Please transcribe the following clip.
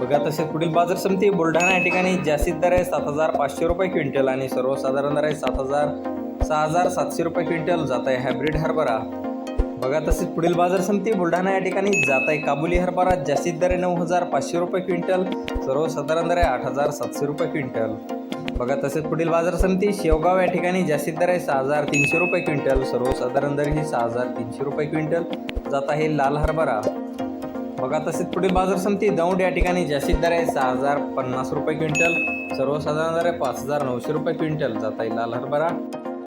बघा तसेच पुढील बाजार समिती बुलढाणा या ठिकाणी जास्तीत दर आहे सात हजार पाचशे रुपये क्विंटल आणि सर्वसाधारण दर आहे सात हजार सहा हजार सातशे रुपये क्विंटल. जात आहे हायब्रिड हरभरा. बघा तसेच पुढील बाजार समिती बुलढाणा या ठिकाणी जात आहे काबुली हरभरा जास्तीत दर आहे नऊ हजार पाचशे रुपये क्विंटल. सर्वसाधारण दर आहे आठ हजार सातशे रुपये क्विंटल. बघा तसेच पुढील बाजार समिती शेवगाव या ठिकाणी जास्तीत दर आहे सहा हजार तीनशे रुपये क्विंटल. सर्वसाधारण दर ही सहा हजार तीनशे रुपये क्विंटल. जात आहे लाल हरभरा. बघा तसेच पुढील बाजार समिती दौंड या ठिकाणी जास्तीत दर आहे. सहा हजार पन्नास रुपये क्विंटल सर्वसाधारण दर आहे पाच हजार नऊशे रुपये क्विंटल. जाता येईल लाल हरभरा.